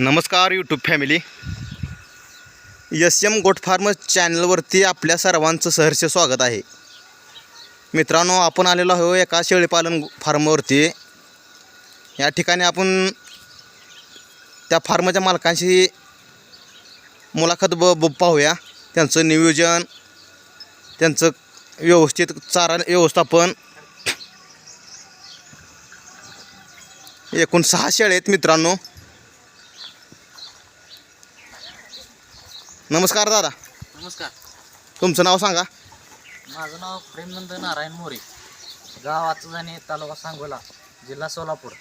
नमस्कार YouTube family S M goat farm चॅनलवरती आपल्या सर्वांचं सहर्ष स्वागत आहे. मित्रांनो आपण आलेलो आहो एका शेळीपालन फार्मवरती या ठिकाणी आपण त्या फार्मच्या मालकांशी मुलाखत ब ब पाहूया. त्यांचं नियोजन त्यांचं व्यवस्थित चारा व्यवस्थापन. एकूण सहा शेळे आहेत मित्रांनो. नमस्कार दादा. नमस्कार. तुमचं नाव सांगा. माझं नाव प्रेमनंद नारायण मोरे. गाव आचजाने तालुका सांगोला जिल्हा सोलापूर.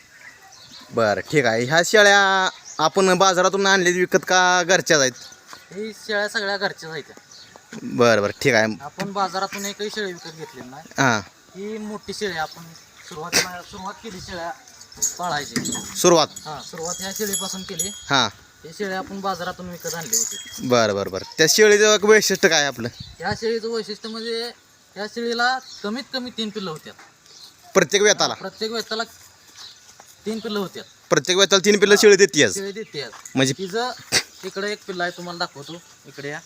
बरं ठीक आहे. ह्या शेळ्या आपण बाजारातून आणले विकत का घरच्याच आहेत? ही शेळ्या सगळ्या घरच्याच आहेत. बरं बरं ठीक आहे. आपण बाजारातून एकही शेळी विकत घेतली नाही. हां. ही मोठी शेळी आपण सुरुवातीला सुरुवात केली शेळ्या पाळायची. सुरुवात. हां सुरुवात ह्या शेळीपासून केली. हां. ही शेळी आपण बाजारातून विकत आणली होती. बरं बरं बरं. त्या शेळीचं वैशिष्ट्य काय आहे आपलं? ह्या शेळीचं वैशिष्ट्य म्हणजे ह्या शेळीला कमीत कमी तीन पिल्लं होत्यात. प्रत्येक वेताला प्रत्येक वेताला तीन पिल्लं होत्यात. प्रत्येक वेताला तीन पिल्लं शेळी देते शेळी देते म्हणजे तिचं इकडे एक पिल्ला आहे तुम्हाला दाखवतो. इकडे या.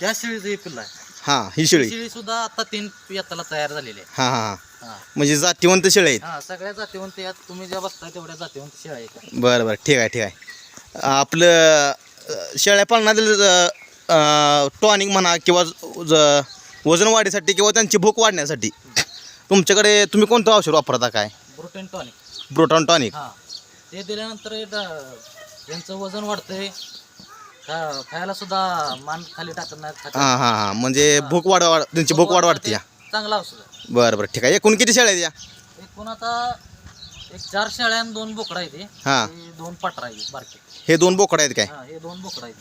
त्या शेळीचं एक पिल्ला आहे. हां ही शेळी. शेळी सुद्धा आता तीन येताला तयार झालेली आहे. हां हां हां. हा. म्हणजे जातीवंत शेळी आहेत. हा सगळ्या जातीवंत यात तुम्ही ज्या बघताय तेवढ्या जातीवंत शेळ्या आहेत. बरं बरं. ठीक आहे ठीक आहे. आपलं शेळ्या पालनातील टॉनिक म्हणा किंवा ज- वजन वाढीसाठी किंवा त्यांची भूक वाढण्यासाठी तुमच्याकडे तुम्ही कोणतं औषध वापरता काय? ब्रोटेन टॉनिक ब्रोटॉन टॉनिक हा. ते दिल्यानंतर यांचं वजन वाढतंय. खायला सुद्धा मान खाली टाकत नाही हां हां हां. म्हणजे भूक वाढ वाढ त्यांची भूक वाढ वाढते या. चांगलं औषध. बरं बरं. ठीक आहे. एकूण किती शेळ्या आहेत या? एकूण आता एक चार शेळ्या आणि दोन बोकडा आहेत हे. हा. हे दोन पाटरा आहेत बारके. हे दोन बोकडं आहेत काय? हा हे दोन बोकडा आहेत.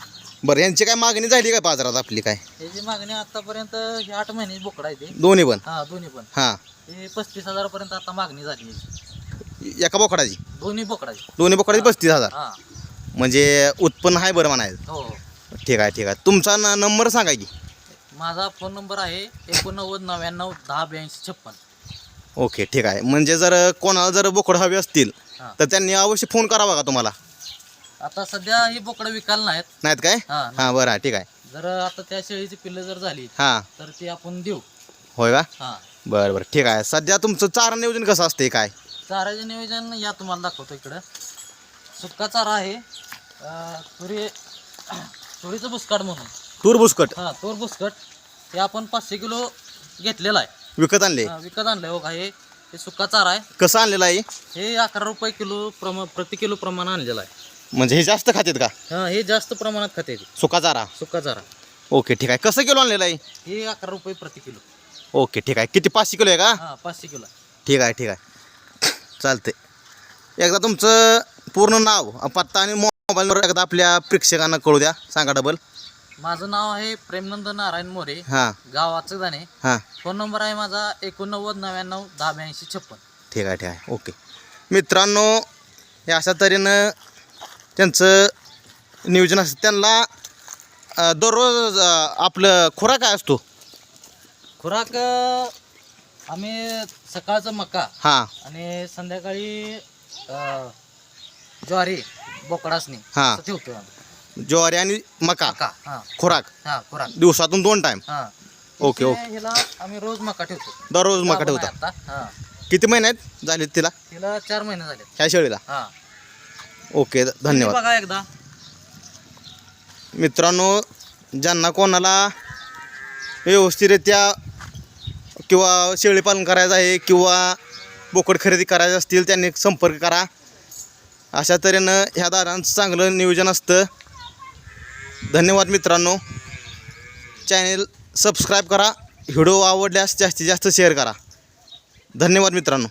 बरं यांची काय मागणी झाली काय बाजारात आपली काय? त्याची मागणी आतापर्यंत हे आठ महिन्याची बोकडा आहे ते दोन्ही पण? हा दोन्ही पण. हां. हे पस्तीस हजारापर्यंत आता मागणी झाली. एका बोकडाची? दोन्ही बोकडाची दोन्ही बोकडाची पस्तीस हजार? हा. म्हणजे उत्पन्न आहे बरं म्हणायचं. हो हो. ठीक आहे ठीक आहे. तुमचा न नंबर सांगा की. माझा फोन नंबर आहे एकोणनव्वद नव्याण्णव दहा ब्याऐंशी छप्पन. ओके ठीक आहे. म्हणजे जर कोणाला जर बोकड हवे असतील हा. तर त्यांनी अवश्य फोन करावा का तुम्हाला? आता सध्या ही बोकडं विकायला नाहीत. नाहीत काय? हा हां बरं ठीक आहे. जर आता त्या शेळीची पिल्लं जर झाली हां. तर ती आपण देऊ. होय का? हा. बरं बरं ठीक आहे. सध्या तुमचं चारा नियोजन कसं असते काय? चाऱ्याचे नियोजन या तुम्हाला दाखवतो इकडं. सुक्का चारा आहे. अं, तुरी तुरीचं बुसकाट म्हणून. तूर बुसकट हा तोर बुसकट हे आपण पाचशे किलो घेतलेला आहे. विकत आणले? हा, विकत आणलंय हो का? हे हे सुक्का चारा आहे. कसं आणलेलं आहे? हे अकरा रुपये किलो प्रमाण प्रति किलो प्रमाण आणलेलं आहे. म्हणजे हे जास्त खातात का? हा हे जास्त प्रमाणात खाते ते सुका चारा? सुक्का चारा. ओके ठीक आहे. कसं किलो आणलेलं आहे? हे अकरा रुपये प्रति किलो. ओके ठीक आहे. किती? पाचशे किलो आहे का? हा पाचशे किलो. ठीक आहे ठीक आहे. चालते एकदा तुमचं पूर्ण नाव पत्ता आणि मोबाईल नंबर एकदा आपल्या प्रेक्षकांना कळू द्या. सांगा डबल माझं नाव आहे प्रेमनंद नारायण मोरे. हां. गाव आचगदाणे हां. फोन नंबर आहे माझा एकोणनव्वद नव्याण्णव दहा ब्याऐंशी छप्पन. ठीक आहे ठीक आहे. ओके. मित्रांनो हे अशा तऱ्हेनं त्यांचं नियोजन असतं. त्यांना अं, दररोज अं, आपलं खुराक काय असतो? खुराक अं, आम्ही सकाळचं मका हां. आणि संध्याकाळी अं, ज्वारी बोकडासनी हा. असं ठेवतो आम्ही. ज्वारी आणि मका. हा. खुराक. हा खुराक. दिवसातून दोन टाईम हा. Okay, okay. हिला आम्ही रोज मका ठेवतो. दररोज मका गाभण ठेवता? आहे आता. हा. किती महिने आहेत? झाले तिला? तिला चार महिने झाले ह्या शेळीला? हा. ओके धन्यवाद. बघा एकदा. मित्रांनो ज्यांना कोणाला व्यवस्थितरित्या किंवा शेळीपालन करायचं आहे किंवा बोकड खरेदी करायचे असतील त्यांनी संपर्क करा. अशा तऱ्हेनं ह्या दारांचं चांगलं नियोजन असतं. धन्यवाद मित्रांनो. चॅनेल सबस्क्राईब करा. व्हिडिओ आवडल्यास जास्तीत जास्त शेअर करा. धन्यवाद मित्रांनो.